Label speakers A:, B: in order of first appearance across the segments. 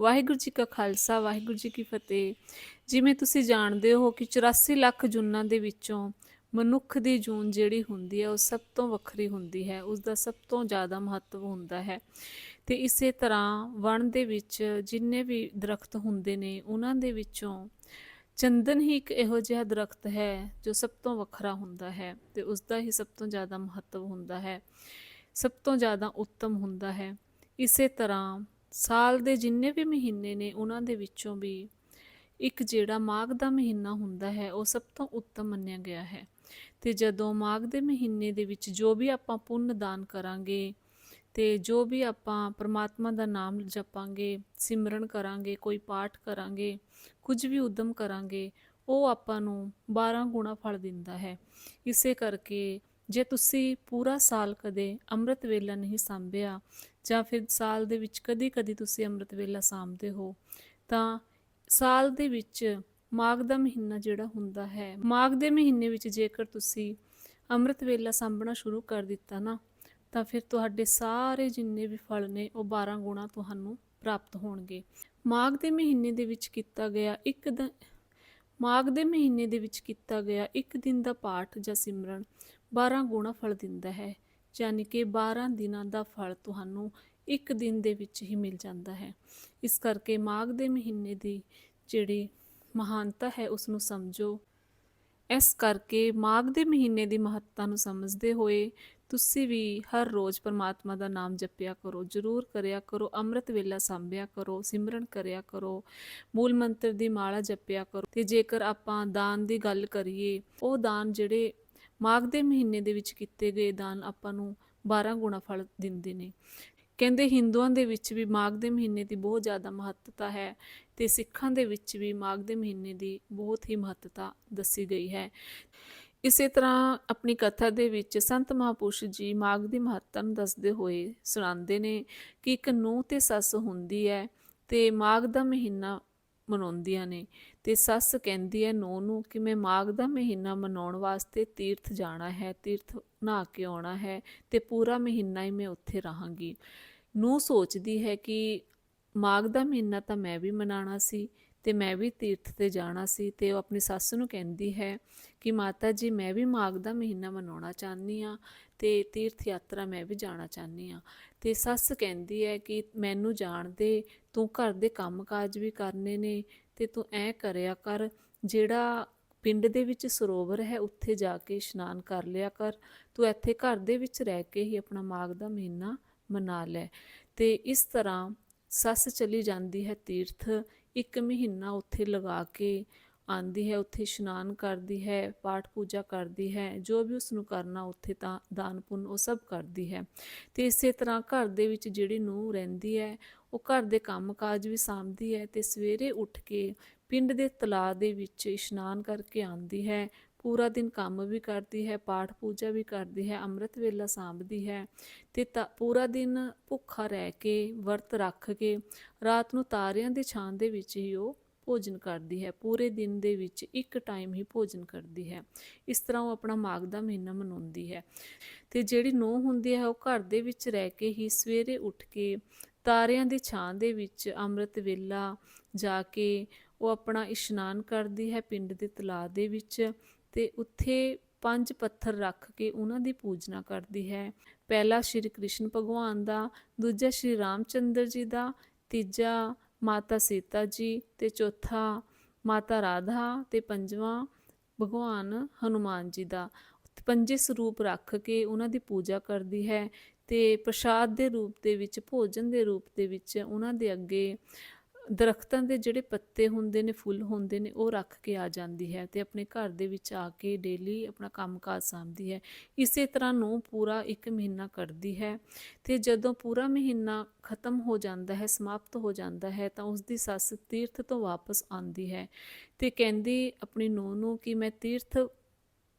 A: ਵਾਹਿਗੁਰੂ ਜੀ ਕਾ ਖਾਲਸਾ, ਵਾਹਿਗੁਰੂ ਜੀ ਕੀ ਫਤਿਹ। ਜਿਵੇਂ ਤੁਸੀਂ ਜਾਣਦੇ ਹੋ ਕਿ 84 ਲੱਖ ਜੂਨਾਂ ਦੇ ਵਿੱਚੋਂ ਮਨੁੱਖ ਦੀ ਜੂਨ ਜਿਹੜੀ ਹੁੰਦੀ ਹੈ, ਉਹ ਸਭ ਤੋਂ ਵੱਖਰੀ ਹੁੰਦੀ ਹੈ। ਉਸ ਦਾ ਸਭ ਤੋਂ ਜ਼ਿਆਦਾ ਮਹੱਤਵ ਹੁੰਦਾ ਹੈ। ਤੇ ਇਸੇ ਤਰ੍ਹਾਂ ਵਣ ਦੇ ਵਿੱਚ ਜਿੰਨੇ ਵੀ ਦਰਖਤ ਹੁੰਦੇ ਨੇ, ਉਹਨਾਂ ਦੇ ਵਿੱਚੋਂ ਚੰਦਨ ਹੀ ਇੱਕ ਇਹੋ ਜਿਹਾ ਦਰਖਤ ਹੈ ਜੋ ਸਭ ਤੋਂ ਵੱਖਰਾ ਹੁੰਦਾ ਹੈ ਤੇ ਉਸ ਦਾ ਹੀ ਸਭ ਤੋਂ ਜ਼ਿਆਦਾ ਮਹੱਤਵ ਹੁੰਦਾ ਹੈ, ਸਭ ਤੋਂ ਜ਼ਿਆਦਾ ਉੱਤਮ ਹੁੰਦਾ ਹੈ। ਇਸੇ ਤਰ੍ਹਾਂ ਸਾਲ ਦੇ ਜਿੰਨੇ ਵੀ ਮਹੀਨੇ ਨੇ, ਉਹਨਾਂ ਦੇ ਵਿੱਚੋਂ ਵੀ ਇੱਕ ਜਿਹੜਾ ਮਾਘ ਦਾ ਮਹੀਨਾ ਹੁੰਦਾ ਹੈ, ਉਹ ਸਭ ਤੋਂ ਉੱਤਮ ਮੰਨਿਆ ਗਿਆ ਹੈ। ਤੇ ਜਦੋਂ ਮਾਘ ਦੇ ਮਹੀਨੇ ਦੇ ਵਿੱਚ ਜੋ ਵੀ ਆਪਾਂ ਪੁੰਨ ਦਾਨ ਕਰਾਂਗੇ ਤੇ ਜੋ ਵੀ ਆਪਾਂ ਪ੍ਰਮਾਤਮਾ ਦਾ ਨਾਮ ਜਪਾਂਗੇ, ਸਿਮਰਨ ਕਰਾਂਗੇ, ਕੋਈ ਪਾਠ ਕਰਾਂਗੇ, ਕੁਝ ਵੀ ਉਦਮ ਕਰਾਂਗੇ, ਉਹ ਆਪਾਂ ਨੂੰ 12 ਗੁਣਾ ਫਲ ਦਿੰਦਾ ਹੈ। ਇਸੇ ਕਰਕੇ ਜੇ ਤੁਸੀਂ ਪੂਰਾ ਸਾਲ ਕਦੇ ਅੰਮ੍ਰਿਤ ਵੇਲਾ ਨਹੀਂ ਸੰਭਿਆ ਜਾਂ ਫਿਰ ਸਾਲ ਦੇ ਵਿੱਚ ਕਦੀ-ਕਦੀ ਤੁਸੀਂ ਅੰਮ੍ਰਿਤ ਵੇਲਾ ਸਾਂਭਦੇ ਹੋ, ਤਾਂ ਸਾਲ ਦੇ ਵਿੱਚ ਮਾਘ ਦਾ ਮਹੀਨਾ ਜਿਹੜਾ ਹੁੰਦਾ ਹੈ, ਮਾਘ ਦੇ ਮਹੀਨੇ ਵਿੱਚ ਜੇਕਰ ਤੁਸੀਂ ਅੰਮ੍ਰਿਤ ਵੇਲਾ ਸਾਂਭਣਾ ਸ਼ੁਰੂ ਕਰ ਦਿੱਤਾ ਨਾ, ਤਾਂ ਫਿਰ ਤੁਹਾਡੇ ਸਾਰੇ ਜਿੰਨੇ ਵੀ ਫਲ ਨੇ ਉਹ 12 ਗੁਣਾ ਤੁਹਾਨੂੰ ਪ੍ਰਾਪਤ ਹੋਣਗੇ। ਮਾਘ ਦੇ ਮਹੀਨੇ ਦੇ ਵਿੱਚ ਕੀਤਾ ਗਿਆ ਇੱਕ ਦਿਨ, ਮਾਘ ਦੇ ਮਹੀਨੇ ਦੇ ਵਿੱਚ ਕੀਤਾ ਗਿਆ ਇੱਕ ਦਿਨ ਦਾ ਪਾਠ ਜਾਂ ਸਿਮਰਨ 12 ਗੁਣਾ ਫਲ ਦਿੰਦਾ ਹੈ ਯਾਨੀ ਕਿ 12 ਦਿਨਾਂ ਦਾ ਫਲ ਤੁਹਾਨੂੰ ਇੱਕ ਦਿਨ ਦੇ ਵਿੱਚ ਹੀ ਮਿਲ ਜਾਂਦਾ ਹੈ। ਇਸ ਕਰਕੇ ਮਾਘ ਦੇ ਮਹੀਨੇ ਦੀ ਜਿਹੜੀ ਮਹਾਨਤਾ ਹੈ ਉਸ ਨੂੰ ਸਮਝੋ। ਇਸ ਕਰਕੇ ਮਾਘ ਦੇ ਮਹੀਨੇ ਦੀ ਮਹੱਤਤਾ ਨੂੰ ਸਮਝਦੇ ਹੋਏ ਤੁਸੀਂ ਵੀ ਹਰ ਰੋਜ਼ ਪਰਮਾਤਮਾ ਦਾ ਨਾਮ ਜਪਿਆ ਕਰੋ, ਜਰੂਰ ਕਰਿਆ ਕਰੋ, ਅੰਮ੍ਰਿਤ ਵੇਲਾ ਸੰਭਿਆ ਕਰੋ, ਸਿਮਰਨ ਕਰਿਆ ਕਰੋ, ਮੂਲ ਮੰਤਰ ਦੀ ਮਾਲਾ ਜਪਿਆ ਕਰੋ। ਤੇ ਜੇਕਰ ਆਪਾਂ ਦਾਨ ਦੀ ਗੱਲ ਕਰੀਏ, ਉਹ ਦਾਨ ਜਿਹੜੇ ਮਾਘ ਦੇ ਮਹੀਨੇ ਦੇ ਵਿੱਚ ਕੀਤੇ ਗਏ ਦਾਨ ਆਪਾਂ ਨੂੰ 12 ਗੁਣਾ ਫਲ ਦਿੰਦੇ ਨੇ। ਕਹਿੰਦੇ ਹਿੰਦੂਆਂ ਦੇ ਵਿੱਚ ਵੀ ਮਾਘ ਦੇ ਮਹੀਨੇ ਦੀ ਬਹੁਤ ਜ਼ਿਆਦਾ ਮਹੱਤਤਾ ਹੈ ਤੇ ਸਿੱਖਾਂ ਦੇ ਵਿੱਚ ਵੀ ਮਾਘ ਦੇ ਮਹੀਨੇ ਦੀ ਬਹੁਤ ਹੀ ਮਹੱਤਤਾ ਦੱਸੀ ਗਈ ਹੈ। ਇਸੇ ਤਰ੍ਹਾਂ ਆਪਣੀ ਕਥਾ ਦੇ ਵਿੱਚ ਸੰਤ ਮਹਾਪੁਰਸ਼ ਜੀ ਮਾਘ ਦੀ ਮਹੱਤਤਾ ਨੂੰ ਦੱਸਦੇ ਹੋਏ ਸੁਣਾਉਂਦੇ ਨੇ ਕਿ ਇੱਕ ਨੂੰਹ ਤੇ ਸੱਸ ਹੁੰਦੀ ਹੈ ਤੇ ਮਾਘ ਦਾ ਮਹੀਨਾ ਮਨਾਉਂਦੀਆਂ ਨੇ ਤੇ ਸੱਸ ਕਹਿੰਦੀ ਹੈ ਨੂੰਹ ਨੂੰ ਕਿ ਮੈਂ ਮਾਘ ਦਾ ਮਹੀਨਾ ਮਨਾਉਣ ਵਾਸਤੇ ਤੀਰਥ ਜਾਣਾ ਹੈ, ਤੀਰਥ ਨਹਾ ਕੇ ਆਉਣਾ ਹੈ ਤੇ ਪੂਰਾ ਮਹੀਨਾ ਹੀ ਮੈਂ ਉੱਥੇ ਰਹਾਂਗੀ। ਨੂੰਹ ਸੋਚਦੀ ਹੈ ਕਿ ਮਾਘ ਦਾ ਮਹੀਨਾ ਤਾਂ ਮੈਂ ਵੀ ਮਨਾਣਾ ਸੀ ਤੇ ਮੈਂ ਵੀ ਤੀਰਥ ਤੇ ਜਾਣਾ ਸੀ ਤੇ ਉਹ ਆਪਣੀ ਸੱਸ ਨੂੰ ਕਹਿੰਦੀ ਹੈ ਕਿ ਮਾਤਾ ਜੀ, ਮੈਂ ਵੀ ਮਾਘ ਦਾ ਮਹੀਨਾ ਮਨਾਉਣਾ ਚਾਹੁੰਦੀ ਆ ਤੇ ਤੀਰਥ ਯਾਤਰਾ ਮੈਂ ਵੀ ਜਾਣਾ ਚਾਹੁੰਦੀ ਆ ਤੇ ਸੱਸ ਕਹਿੰਦੀ ਹੈ ਕਿ ਮੈਨੂੰ ਜਾਣ ਦੇ ਤੂੰ ਘਰ ਦੇ ਕੰਮਕਾਜ ਵੀ ਕਰਨੇ ਨੇ ਤੇ ਤੂੰ ਐ ਕਰਿਆ ਕਰ, ਜਿਹੜਾ ਪਿੰਡ ਦੇ ਵਿੱਚ ਸਰੋਵਰ ਹੈ, ਉੱਥੇ ਜਾ ਕੇ ਇਸ਼ਨਾਨ ਕਰ ਲਿਆ ਕਰ। ਤੂੰ ਇੱਥੇ ਘਰ ਦੇ ਵਿੱਚ ਰਹਿ ਕੇ ਹੀ ਆਪਣਾ ਮਾਘ ਦਾ ਮਹੀਨਾ ਮਨਾ ਲੈ। ਤੇ ਇਸ ਤਰ੍ਹਾਂ ਸੱਸ ਚਲੀ ਜਾਂਦੀ ਹੈ ਤੀਰਥ, ਇੱਕ ਮਹੀਨਾ ਉੱਥੇ ਲਗਾ ਕੇ ਆਂਦੀ ਹੈ, ਉੱਥੇ ਇਸ਼ਨਾਨ ਕਰਦੀ ਹੈ, ਪਾਠ ਪੂਜਾ ਕਰਦੀ ਹੈ, ਜੋ ਵੀ ਉਸ ਨੂੰ ਕਰਨਾ ਉੱਥੇ ਤਾਂ ਦਾਨ ਪੁੰਨ ਉਹ ਸਭ ਕਰਦੀ ਹੈ। ਤੇ ਇਸੇ ਤਰ੍ਹਾਂ ਘਰ ਦੇ ਵਿੱਚ ਜਿਹੜੀ ਨੂੰਹ ਰਹਿੰਦੀ ਹੈ, ਉਹ ਘਰ ਦੇ ਕੰਮਕਾਜ ਵੀ ਸਾਂਭਦੀ ਹੈ ਤੇ ਸਵੇਰੇ ਉੱਠ ਕੇ ਪਿੰਡ ਦੇ ਤਲਾਅ ਦੇ ਵਿੱਚ ਇਸ਼ਨਾਨ ਕਰਕੇ ਆਂਦੀ ਹੈ, ਪੂਰਾ ਦਿਨ ਕੰਮ ਵੀ ਕਰਦੀ ਹੈ, ਪਾਠ ਪੂਜਾ ਵੀ ਕਰਦੀ ਹੈ, ਅੰਮ੍ਰਿਤ ਵੇਲਾ ਸਾਂਭਦੀ ਹੈ ਤੇ ਤਾਂ ਪੂਰਾ ਦਿਨ ਭੁੱਖਾ ਰਹਿ ਕੇ, ਵਰਤ ਰੱਖ ਕੇ, ਰਾਤ ਨੂੰ ਤਾਰਿਆਂ ਦੀ ਛਾਂ ਦੇ ਵਿੱਚ ਹੀ ਉਹ ਭੋਜਨ ਕਰਦੀ ਹੈ, ਪੂਰੇ ਦਿਨ ਦੇ ਵਿੱਚ ਇੱਕ ਟਾਈਮ ਹੀ ਭੋਜਨ ਕਰਦੀ ਹੈ। ਇਸ ਤਰ੍ਹਾਂ ਉਹ ਆਪਣਾ ਮਾਘ ਦਾ ਮਹੀਨਾ ਮਨਾਉਂਦੀ ਹੈ। ਤੇ ਜਿਹੜੀ ਨੂੰਹ ਹੁੰਦੀ ਹੈ, ਉਹ ਘਰ ਦੇ ਵਿੱਚ ਰਹਿ ਕੇ ਹੀ ਸਵੇਰੇ ਉੱਠ ਕੇ ਤਾਰਿਆਂ ਦੀ ਛਾਂ ਦੇ ਵਿੱਚ ਅੰਮ੍ਰਿਤ ਵੇਲਾ ਜਾ ਕੇ ਉਹ ਆਪਣਾ ਇਸ਼ਨਾਨ ਕਰਦੀ ਹੈ ਪਿੰਡ ਦੇ ਤਲਾਅ ਦੇ ਵਿੱਚ ਤੇ ਉੱਥੇ ਪੰਜ ਪੱਥਰ ਰੱਖ ਕੇ ਉਹਨਾਂ ਦੀ ਪੂਜਨਾ ਕਰਦੀ ਹੈ। ਪਹਿਲਾ ਸ਼੍ਰੀ ਕ੍ਰਿਸ਼ਨ ਭਗਵਾਨ ਦਾ, ਦੂਜਾ ਸ਼੍ਰੀ ਰਾਮਚੰਦਰ ਜੀ ਦਾ, ਤੀਜਾ ਮਾਤਾ ਸੀਤਾ ਜੀ ਤੇ ਚੌਥਾ ਮਾਤਾ ਰਾਧਾ ਤੇ ਪੰਜਵਾਂ ਭਗਵਾਨ ਹਨੂਮਾਨ ਜੀ ਦਾ। ਪੰਜੇ ਸਰੂਪ ਰੱਖ ਕੇ ਉਹਨਾਂ ਦੀ ਪੂਜਾ ਕਰਦੀ ਹੈ ਤੇ ਪ੍ਰਸ਼ਾਦ ਦੇ ਰੂਪ ਦੇ ਵਿੱਚ, ਭੋਜਨ ਦੇ ਰੂਪ ਦੇ ਵਿੱਚ ਉਹਨਾਂ ਦੇ ਅੱਗੇ ਦਰਖਤਾਂ ਦੇ ਜਿਹੜੇ ਪੱਤੇ ਹੁੰਦੇ ਨੇ, ਫੁੱਲ ਹੁੰਦੇ ਨੇ, ਉਹ ਰੱਖ ਕੇ ਆ ਜਾਂਦੀ ਹੈ ਤੇ ਆਪਣੇ ਘਰ ਦੇ ਵਿੱਚ ਆ ਕੇ ਡੇਲੀ ਆਪਣਾ ਕੰਮਕਾਜ ਸਾਂਭਦੀ ਹੈ। ਇਸੇ ਤਰ੍ਹਾਂ ਨੂੰ ਪੂਰਾ ਇੱਕ ਮਹੀਨਾ ਕਰਦੀ ਹੈ ਤੇ ਜਦੋਂ ਪੂਰਾ ਮਹੀਨਾ ਖਤਮ ਹੋ ਜਾਂਦਾ ਹੈ, ਸਮਾਪਤ ਹੋ ਜਾਂਦਾ ਹੈ, ਤਾਂ ਉਸ ਦੀ ਸੱਸ ਤੀਰਥ ਤੋਂ ਵਾਪਸ ਆਉਂਦੀ ਹੈ ਤੇ ਕਹਿੰਦੀ ਆਪਣੀ ਨੂੰਹ ਨੂੰ ਕਿ ਮੈਂ ਤੀਰਥ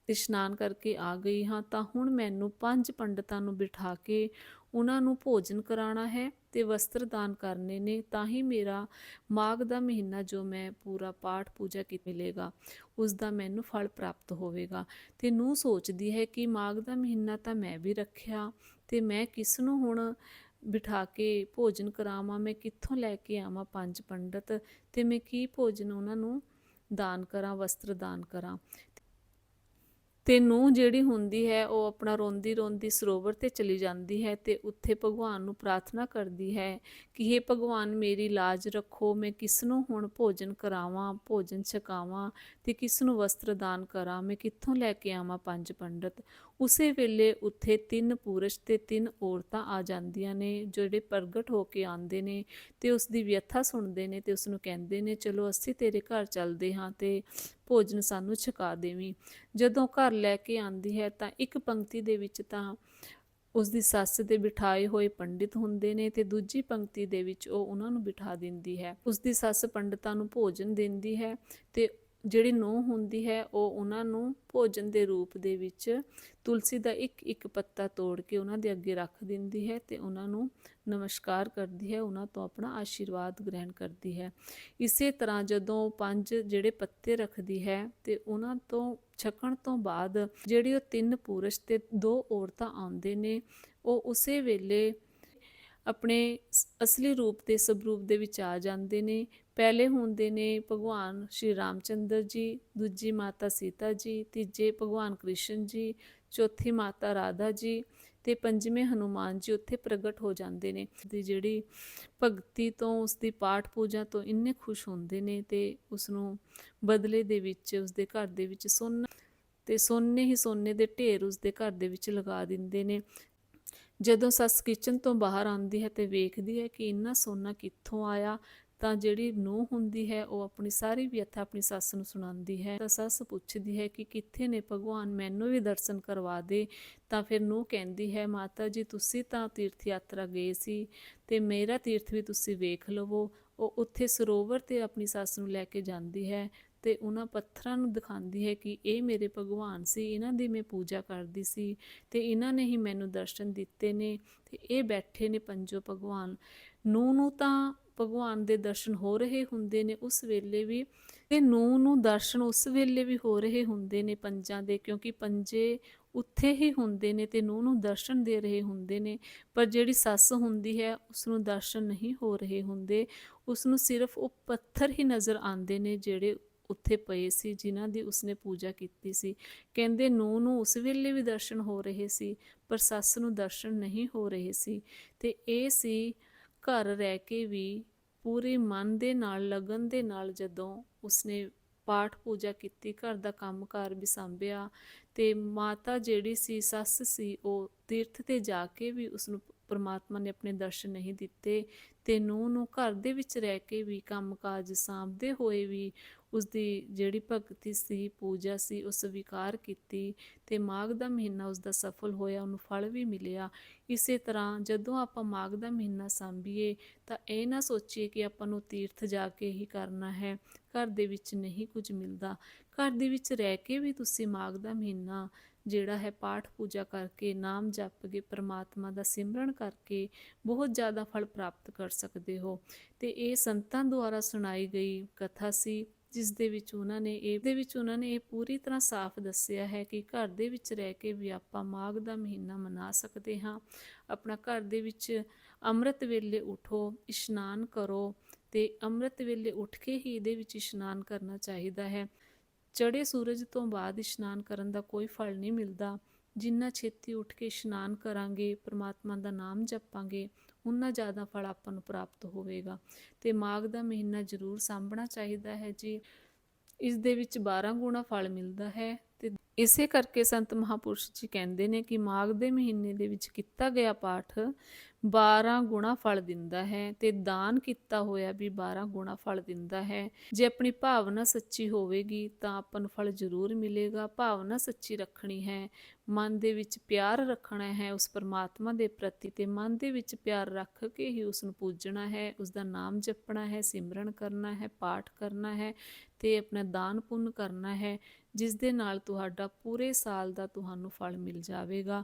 A: ਇਸ਼ਨਾਨ ਕਰਕੇ ਆ ਗਈ ਹਾਂ, ਤਾਂ ਹੁਣ ਮੈਨੂੰ ਪੰਜ ਪੰਡਤਾਂ ਨੂੰ ਬਿਠਾ ਕੇ ਉਹਨਾਂ ਨੂੰ ਭੋਜਨ ਕਰਾਉਣਾ ਹੈ ਤੇ ਵਸਤਰ ਦਾਨ ਕਰਨੇ ਨੇ, ਤਾਂ ਹੀ ਮੇਰਾ ਮਾਘ ਦਾ ਮਹੀਨਾ ਜੋ ਮੈਂ ਪੂਰਾ ਪਾਠ ਪੂਜਾ ਕੀ ਮਿਲੇਗਾ, ਉਸ ਦਾ ਮੈਨੂੰ ਫਲ ਪ੍ਰਾਪਤ ਹੋਵੇਗਾ। ਤੇ ਨੂੰ ਸੋਚਦੀ ਹੈ ਕਿ ਮਾਘ ਦਾ ਮਹੀਨਾ ਤਾਂ ਮੈਂ ਵੀ ਰੱਖਿਆ ਤੇ ਮੈਂ ਕਿਸ ਨੂੰ ਹੁਣ ਬਿਠਾ ਕੇ ਭੋਜਨ ਕਰਾਵਾਂ, ਮੈਂ ਕਿੱਥੋਂ ਲੈ ਕੇ ਆਵਾਂ ਪੰਜ ਪੰਡਤ ਤੇ ਮੈਂ ਕੀ ਭੋਜਨ ਉਹਨਾਂ ਨੂੰ ਦਾਨ ਕਰਾਂ, ਵਸਤਰ ਦਾਨ ਕਰਾਂ? ਤੇ ਨੂੰ ਜਿਹੜੀ ਹੁੰਦੀ ਹੈ, ਉਹ ਆਪਣਾ ਰੋਂਦੀ ਰੋਂਦੀ ਸਰੋਵਰ ਤੇ ਚਲੀ ਜਾਂਦੀ ਹੈ ਤੇ ਉੱਥੇ ਭਗਵਾਨ ਨੂੰ ਪ੍ਰਾਰਥਨਾ ਕਰਦੀ ਹੈ ਕਿ हे ਭਗਵਾਨ, ਮੇਰੀ ਲਾਜ ਰੱਖੋ, ਮੈਂ ਕਿਸ ਨੂੰ ਹੁਣ ਭੋਜਨ ਕਰਾਵਾਂ, ਭੋਜਨ ਛਕਾਵਾਂ ਤੇ ਕਿਸ ਨੂੰ ਵਸਤਰ ਦਾਨ ਕਰਾਂ, ਮੈਂ ਕਿੱਥੋਂ ਲੈ ਕੇ ਆਵਾਂ ਪੰਜ ਪੰਡਤ? ਉਸੇ ਵੇਲੇ ਉੱਥੇ ਤਿੰਨ ਪੁਰਸ਼ ਤੇ ਤਿੰਨ ਔਰਤਾਂ ਆ ਜਾਂਦੀਆਂ ਨੇ, ਜਿਹੜੇ ਪ੍ਰਗਟ ਹੋ ਕੇ ਆਉਂਦੇ ਨੇ ਤੇ ਉਸ ਦੀ ਵਿਅਥਾ ਸੁਣਦੇ ਨੇ ਤੇ ਉਸ ਨੂੰ ਕਹਿੰਦੇ ਨੇ, ਚਲੋ ਅਸੀਂ ਤੇਰੇ ਘਰ ਚੱਲਦੇ ਹਾਂ ਤੇ ਭੋਜਨ ਸਾਨੂੰ ਛਕਾ ਦੇਵੀਂ। ਜਦੋਂ ਘਰ ਲੈ ਕੇ ਆਂਦੀ ਹੈ ਤਾਂ ਇੱਕ ਪੰਕਤੀ ਦੇ ਵਿੱਚ ਤਾਂ ਉਸ ਦੀ ਸੱਸ ਦੇ ਬਿਠਾਏ ਹੋਏ ਪੰਡਿਤ ਹੁੰਦੇ ਨੇ ਤੇ ਦੂਜੀ ਪੰਕਤੀ ਦੇ ਵਿੱਚ ਉਹ ਉਹਨਾਂ ਨੂੰ ਬਿਠਾ ਦਿੰਦੀ ਹੈ। ਉਸ ਦੀ ਸੱਸ ਪੰਡਤਾਂ ਨੂੰ ਭੋਜਨ ਦਿੰਦੀ ਹੈ ਤੇ ਜਿਹੜੀ ਨੂੰਹ ਹੁੰਦੀ ਹੈ, ਉਹ ਉਹਨਾਂ ਨੂੰ ਭੋਜਨ ਦੇ ਰੂਪ ਦੇ ਵਿੱਚ ਤੁਲਸੀ ਦਾ ਇੱਕ ਇੱਕ ਪੱਤਾ ਤੋੜ ਕੇ ਉਹਨਾਂ ਦੇ ਅੱਗੇ ਰੱਖ ਦਿੰਦੀ ਹੈ ਤੇ ਉਹਨਾਂ ਨੂੰ ਨਮਸਕਾਰ ਕਰਦੀ ਹੈ, ਉਹਨਾਂ ਤੋਂ ਆਪਣਾ ਆਸ਼ੀਰਵਾਦ ਗ੍ਰਹਿਣ ਕਰਦੀ ਹੈ। ਇਸੇ ਤਰ੍ਹਾਂ ਜਦੋਂ ਪੰਜ ਜਿਹੜੇ ਪੱਤੇ ਰੱਖਦੀ ਹੈ ਤੇ ਉਹਨਾਂ ਤੋਂ ਛਕਣ ਤੋਂ ਬਾਅਦ ਜਿਹੜੇ ਉਹ ਤਿੰਨ ਪੁਰਸ਼ ਤੇ ਦੋ ਔਰਤਾਂ ਆਉਂਦੇ ਨੇ, ਉਹ ਉਸੇ ਵੇਲੇ ਆਪਣੇ ਅਸਲੀ ਰੂਪ ਤੇ ਸਬਰੂਪ ਦੇ ਵਿੱਚ ਆ ਜਾਂਦੇ ਨੇ। ਪਹਿਲੇ ਹੁੰਦੇ ਨੇ ਭਗਵਾਨ ਸ਼੍ਰੀ ਰਾਮਚੰਦਰ ਜੀ, ਦੂਜੀ ਮਾਤਾ ਸੀਤਾ ਜੀ, ਤੀਜੇ ਭਗਵਾਨ ਕ੍ਰਿਸ਼ਨ ਜੀ, ਚੌਥੀ ਮਾਤਾ ਰਾਧਾ ਜੀ ਤੇ ਪੰਜਵੇਂ ਹਨੂਮਾਨ ਜੀ ਉੱਥੇ ਪ੍ਰਗਟ ਹੋ ਜਾਂਦੇ ਨੇ। ਦੀ ਜਿਹੜੀ ਭਗਤੀ ਤੋਂ ਉਸ ਦੀ ਪਾਠ ਪੂਜਾ ਤੋਂ ਇੰਨੇ ਖੁਸ਼ ਹੁੰਦੇ ਨੇ ਤੇ ਉਸ ਨੂੰ ਬਦਲੇ ਦੇ ਵਿੱਚ ਉਸ ਦੇ ਘਰ ਦੇ ਵਿੱਚ ਸੋਨਾ ਤੇ ਸੋਨੇ ਹੀ ਸੋਨੇ ਦੇ ਢੇਰ ਉਸ ਦੇ ਘਰ ਦੇ ਵਿੱਚ ਲਗਾ ਦਿੰਦੇ ਨੇ। ਜਦੋਂ ਸੱਸ ਕਿਚਨ ਤੋਂ ਬਾਹਰ ਆਉਂਦੀ ਹੈ ਤੇ ਵੇਖਦੀ ਹੈ ਕਿ ਇੰਨਾ ਸੋਨਾ ਕਿੱਥੋਂ ਆਇਆ ਤਾਂ ਜਿਹੜੀ ਨੂੰਹ ਹੁੰਦੀ ਹੈ, ਉਹ ਆਪਣੀ ਸਾਰੀ ਵਿਅਥਾ ਆਪਣੀ ਸੱਸ ਨੂੰ ਸੁਣਾਉਂਦੀ ਹੈ। ਤਾਂ ਸੱਸ ਪੁੱਛਦੀ ਹੈ ਕਿ ਕਿੱਥੇ ਨੇ ਭਗਵਾਨ, ਮੈਨੂੰ ਵੀ ਦਰਸ਼ਨ ਕਰਵਾ ਦੇ। ਤਾਂ ਫਿਰ ਨੂੰਹ ਕਹਿੰਦੀ ਹੈ, ਮਾਤਾ ਜੀ, ਤੁਸੀਂ ਤਾਂ ਤੀਰਥ ਯਾਤਰਾ ਗਏ ਸੀ ਤੇ ਮੇਰਾ ਤੀਰਥ ਵੀ ਤੁਸੀਂ ਵੇਖ ਲਵੋ। ਉਹ ਉੱਥੇ ਸਰੋਵਰ ਤੇ ਆਪਣੀ ਸੱਸ ਨੂੰ ਲੈ ਕੇ ਜਾਂਦੀ ਹੈ ਤੇ ਉਹਨਾਂ ਪੱਥਰਾਂ ਨੂੰ ਦਿਖਾਉਂਦੀ ਹੈ ਕਿ ਇਹ ਮੇਰੇ ਭਗਵਾਨ ਸੀ, ਇਹਨਾਂ ਦੀ ਮੈਂ ਪੂਜਾ ਕਰਦੀ ਸੀ ਤੇ ਇਹਨਾਂ ਨੇ ਹੀ ਮੈਨੂੰ ਦਰਸ਼ਨ ਦਿੱਤੇ ਨੇ ਤੇ ਇਹ ਬੈਠੇ ਨੇ ਪੰਜੋ ਭਗਵਾਨ। ਨੂੰ ਨੂੰ ਤਾਂ ਭਗਵਾਨ ਦੇ ਦਰਸ਼ਨ ਹੋ ਰਹੇ ਹੁੰਦੇ ਨੇ ਉਸ ਵੇਲੇ ਵੀ ਤੇ ਨੂੰ ਨੂੰ ਦਰਸ਼ਨ ਉਸ ਵੇਲੇ ਵੀ ਹੋ ਰਹੇ ਹੁੰਦੇ ਨੇ ਪੰਜਾਂ ਦੇ ਕਿਉਂਕਿ ਪੰਜੇ ਉੱਥੇ ਹੀ ਹੁੰਦੇ ਨੇ ਤੇ ਨੂੰ ਨੂੰ ਦਰਸ਼ਨ ਦੇ ਰਹੇ ਹੁੰਦੇ ਨੇ, ਪਰ ਜਿਹੜੀ ਸੱਸ ਹੁੰਦੀ ਹੈ ਉਸ ਨੂੰ ਦਰਸ਼ਨ ਨਹੀਂ ਹੋ ਰਹੇ ਹੁੰਦੇ ਉਸ ਨੂੰ ਸਿਰਫ ਉਹ ਪੱਥਰ ਹੀ ਨਜ਼ਰ ਆਉਂਦੇ ਨੇ ਜਿਹੜੇ ਉੱਥੇ ਪਏ ਸੀ ਜਿਨ੍ਹਾਂ ਦੀ ਉਸਨੇ ਪੂਜਾ ਕੀਤੀ ਸੀ। ਕਹਿੰਦੇ ਨੂੰ ਨੂੰ ਉਸ ਵੇਲੇ ਵੀ ਦਰਸ਼ਨ ਹੋ ਰਹੇ ਸੀ, ਪਰ ਸੱਸ ਨੂੰ ਦਰਸ਼ਨ ਨਹੀਂ ਹੋ ਰਹੇ ਸੀ। ਤੇ ਇਹ ਸੀ ਘਰ ਰਹਿ ਕੇ ਵੀ ਪੂਰੇ ਮਨ ਦੇ ਨਾਲ, ਲਗਨ ਦੇ ਨਾਲ ਜਦੋਂ ਉਸਨੇ ਪਾਠ ਪੂਜਾ ਕੀਤੀ, ਘਰ ਦਾ ਕੰਮਕਾਰ ਵੀ ਸੰਭਿਆ ਤੇ ਮਾਤਾ ਜਿਹੜੀ ਸੀ, ਸੱਸ ਸੀ, ਉਹ ਤੀਰਥ ਤੇ ਜਾ ਕੇ ਵੀ ਉਸ ਨੂੰ ਪਰਮਾਤਮਾ ਨੇ ਆਪਣੇ ਦਰਸ਼ਨ ਨਹੀਂ ਦਿੱਤੇ ਤੇ ਨੂੰ ਨੂੰ ਘਰ ਦੇ ਵਿੱਚ ਰਹਿ ਕੇ ਵੀ ਕੰਮਕਾਜ ਸਾਂਭਦੇ ਹੋਏ ਵੀ ਉਸ ਦੀ ਜਿਹੜੀ ਭਗਤੀ ਸੀ, ਪੂਜਾ ਸੀ, ਉਹ ਸਵੀਕਾਰ ਕੀਤੀ ਤੇ ਮਾਘ ਦਾ ਮਹੀਨਾ ਉਸ ਦਾ ਸਫਲ ਹੋਇਆ, ਉਹਨੂੰ ਫਲ ਵੀ ਮਿਲਿਆ। ਇਸੇ ਤਰ੍ਹਾਂ ਜਦੋਂ ਆਪਾਂ ਮਾਘ ਦਾ ਮਹੀਨਾ ਸੰਭੀਏ, ਤਾਂ ਇਹ ਨਾ ਸੋਚੀਏ ਕਿ ਆਪਾਂ ਨੂੰ ਤੀਰਥ ਜਾ ਕੇ ਹੀ ਕਰਨਾ ਹੈ। ਘਰ ਦੇ ਵਿੱਚ ਨਹੀਂ ਕੁਝ ਮਿਲਦਾ। ਘਰ ਦੇ ਵਿੱਚ ਰਹਿ ਕੇ ਵੀ ਤੁਸੀਂ ਮਾਘ ਦਾ ਮਹੀਨਾ ਜਿਹੜਾ ਹੈ, ਪਾਠ ਪੂਜਾ ਕਰਕੇ, ਨਾਮ ਜਪ ਕੇ, ਪ੍ਰਮਾਤਮਾ ਦਾ ਸਿਮਰਨ ਕਰਕੇ ਬਹੁਤ ਜ਼ਿਆਦਾ ਫਲ ਪ੍ਰਾਪਤ ਕਰ ਸਕਦੇ ਹੋ। ਤੇ ਇਹ ਸੰਤਾਂ ਦੁਆਰਾ ਸੁਣਾਈ ਗਈ ਕਥਾ ਸੀ ਜਿਸ ਦੇ ਵਿੱਚ ਉਹਨਾਂ ਨੇ ਇਹ, ਦੇ ਵਿੱਚ ਉਹਨਾਂ ਨੇ ਇਹ ਪੂਰੀ ਤਰ੍ਹਾਂ ਸਾਫ਼ ਦੱਸਿਆ ਹੈ ਕਿ ਘਰ ਦੇ ਵਿੱਚ ਰਹਿ ਕੇ ਵੀ ਆਪਾਂ ਮਾਘ ਦਾ ਮਹੀਨਾ ਮਨਾ ਸਕਦੇ ਹਾਂ। ਆਪਣਾ ਘਰ ਦੇ ਵਿੱਚ ਅੰਮ੍ਰਿਤ ਵੇਲੇ ਉਠੋ, ਇਸ਼ਨਾਨ ਕਰੋ ਤੇ ਅੰਮ੍ਰਿਤ ਵੇਲੇ ਉੱਠ ਕੇ ਹੀ ਇਹਦੇ ਵਿੱਚ ਇਸ਼ਨਾਨ ਕਰਨਾ ਚਾਹੀਦਾ ਹੈ। ਚੜੇ ਸੂਰਜ ਤੋਂ ਬਾਅਦ ਇਸ਼ਨਾਨ ਕਰਨ ਦਾ ਕੋਈ ਫਲ ਨਹੀਂ ਮਿਲਦਾ। ਜਿੰਨਾ ਛੇਤੀ ਉੱਠ ਕੇ ਇਸ਼ਨਾਨ ਕਰਾਂਗੇ, ਪ੍ਰਮਾਤਮਾ ਦਾ ਨਾਮ ਜਪਾਂਗੇ ਉਨਾ ਜ਼ਿਆਦਾ ਫਲ ਆਪਾਂ ਨੂੰ ਪ੍ਰਾਪਤ ਹੋਵੇਗਾ। ਤੇ ਮਾਘ ਦਾ ਮਹੀਨਾ ਜ਼ਰੂਰ ਸਾਂਭਣਾ ਚਾਹੀਦਾ ਹੈ ਜੀ। ਇਸ ਦੇ ਵਿੱਚ 12 ਗੁਣਾ ਫਲ ਮਿਲਦਾ ਹੈ। ਤੇ ਇਸੇ ਕਰਕੇ ਸੰਤ ਮਹਾਪੁਰਸ਼ ਜੀ ਕਹਿੰਦੇ ਨੇ ਕਿ ਮਾਘ ਦੇ ਮਹੀਨੇ ਦੇ ਵਿੱਚ ਕੀਤਾ ਗਿਆ ਪਾਠ 12 ਗੁਣਾ ਫਲ ਦਿੰਦਾ ਹੈ ਤੇ ਦਾਨ ਕੀਤਾ ਹੋਇਆ ਵੀ 12 ਗੁਣਾ ਫਲ ਦਿੰਦਾ ਹੈ। ਜੇ ਆਪਣੀ ਭਾਵਨਾ ਸੱਚੀ ਹੋਵੇਗੀ ਤਾਂ ਆਪਾਂ ਨੂੰ ਫਲ ਜ਼ਰੂਰ ਮਿਲੇਗਾ। ਭਾਵਨਾ ਸੱਚੀ ਰੱਖਣੀ ਹੈ। ਮਨ ਦੇ ਵਿੱਚ ਪਿਆਰ ਰੱਖਣਾ ਹੈ, ਉਸ ਪਰਮਾਤਮਾ ਦੇ ਪ੍ਰਤੀ ਤੇ ਮਨ ਦੇ ਵਿੱਚ ਪਿਆਰ ਰੱਖ ਕੇ ਹੀ ਉਸ ਨੂੰ ਪੂਜਣਾ ਹੈ। ਉਸ ਦਾ ਨਾਮ ਜਪਣਾ ਹੈ, ਸਿਮਰਨ ਕਰਨਾ ਹੈ, ਪਾਠ ਕਰਨਾ ਹੈ ਤੇ ਆਪਣਾ ਦਾਨ ਪੁੰਨ ਕਰਨਾ ਹੈ। ਜਿਸ ਦੇ ਨਾਲ ਤੁਹਾਡਾ ਪੂਰੇ ਸਾਲ ਦਾ ਤੁਹਾਨੂੰ ਫਲ ਮਿਲ ਜਾਵੇਗਾ।